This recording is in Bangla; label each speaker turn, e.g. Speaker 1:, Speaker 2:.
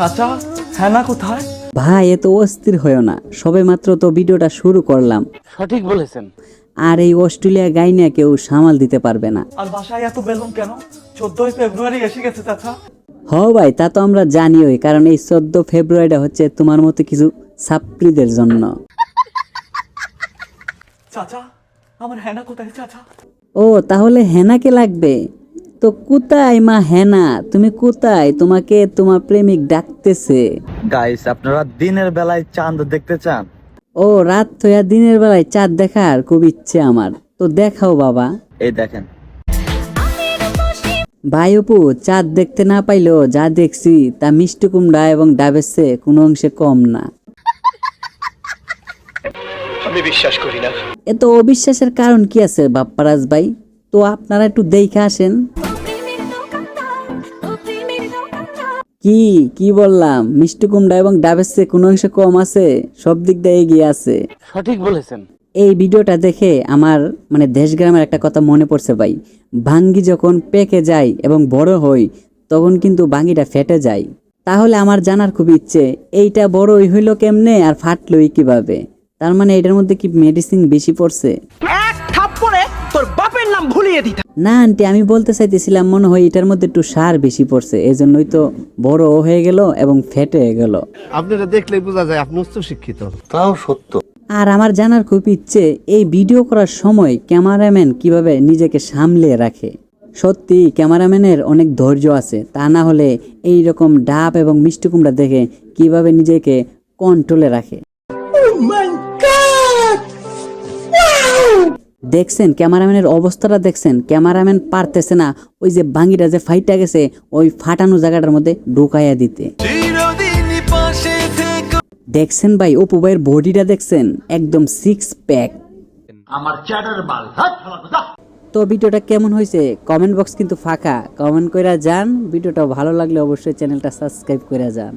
Speaker 1: চাচা হ্যানা কোথায়?
Speaker 2: ভাই এত অস্থির হয়েও না। সবে মাত্র তো ভিডিওটা শুরু করলাম।
Speaker 1: সঠিক বলেছেন।
Speaker 2: আর এই অস্ট্রেলিয়া গাইনা কেউ সামাল দিতে পারবে না।
Speaker 1: আর বাসায় এত বেলুন কেন? চোদ্দই ফেব্রুয়ারি এসে গেছে চাচা।
Speaker 2: হ ভাই তা তো আমরা জানিওই কারণ এই চোদ্দ ফেব্রুয়ারিটা হচ্ছে তোমার মতো কিছু ছাত্রীদের জন্য।
Speaker 1: চাচা আমার হ্যানা কোথায় চাচা?
Speaker 2: ও তাহলে হেনাকে লাগবে। তো কোথায় মা হেনা? তুমি কোথায়? তোমাকে তোমার প্রেমিক ডাকতেছে।
Speaker 3: গাইস আপনারা দিনের বেলায় চাঁদ দেখতে চান?
Speaker 2: ও রাত হইয়া দিনের বেলায় চাঁদ দেখার খুব ইচ্ছে আমার। তো দেখাও বাবা।
Speaker 3: এই দেখেন।
Speaker 2: ভাই অপু চাঁদ দেখতে না পাইলেও যা দেখছি তা মিষ্টি কুমড়া এবং ডাবের চেয়ে কোনো অংশে কম না।
Speaker 1: আমি বিশ্বাস করি না।
Speaker 2: এত অবিশ্বাসের কারণ কি আছে বাপ্পারাজ ভাই? তো আপনারা একটু দেখে আসেন। কি কি বললাম? মিষ্টি কুমড়া এবং ডাবের চেয়ে কোনো অংশে কম আছে? সব দিক দিয়ে এগিয়ে আছে।
Speaker 1: সঠিক বলেছেন।
Speaker 2: এই ভিডিওটা দেখে আমার মানে দেশ গ্রামের একটা কথা মনে পড়ছে ভাই। ভাঙ্গি যখন পেকে যায় এবং বড় হয় তখন কিন্তু ভাঙ্গিটা ফেটে যায়। তাহলে আমার জানার খুব ইচ্ছে এইটা বড়ই হইল কেমনে আর ফাটলোই কীভাবে? তার মানে এটার মধ্যে কি মেডিসিন বেশি পড়ছে?
Speaker 4: ভুলিয়ে দিতে
Speaker 2: না আন্টি আমি বলতে চাইতেছিলাম মনে হয় এটার মধ্যে একটু সার বেশি পড়ছে এই জন্যই তো বড় হয়ে গেল এবং ফেটে গেল।
Speaker 5: আপনারা দেখলে বোঝা যায় আপনি উচ্চ শিক্ষিত
Speaker 2: আর আমার জানার খুব ইচ্ছে এই ভিডিও করার সময় ক্যামেরাম্যান কীভাবে নিজেকে সামলে রাখে। সত্যি ক্যামেরাম্যানের অনেক ধৈর্য আছে তা না হলে এই রকম ডাব এবং মিষ্টি কুমড়া দেখে কীভাবে নিজেকে কন্ট্রোলে রাখে। দেখছেন ক্যামেরাম্যানের অবস্থাটা দেখছেন ক্যামেরাম্যান পারতেছে না। ওই যে বাঙ্গিটা যে ফাইটা গেছে ওই ফাটানো জায়গাটার মধ্যে ঢুকাইয়া দিতে। দেখছেন ভাই অপু ভাইয়ের বডিটা দেখছেন? একদম সিক্স প্যাক তো ভিডিওটা কেমন হয়েছে? কমেন্ট বক্স কিন্তু ফাঁকা। কমেন্ট কইরা যান ভিডিওটা ভালো লাগলে অবশ্যই চ্যানেলটা সাবস্ক্রাইব করে যান।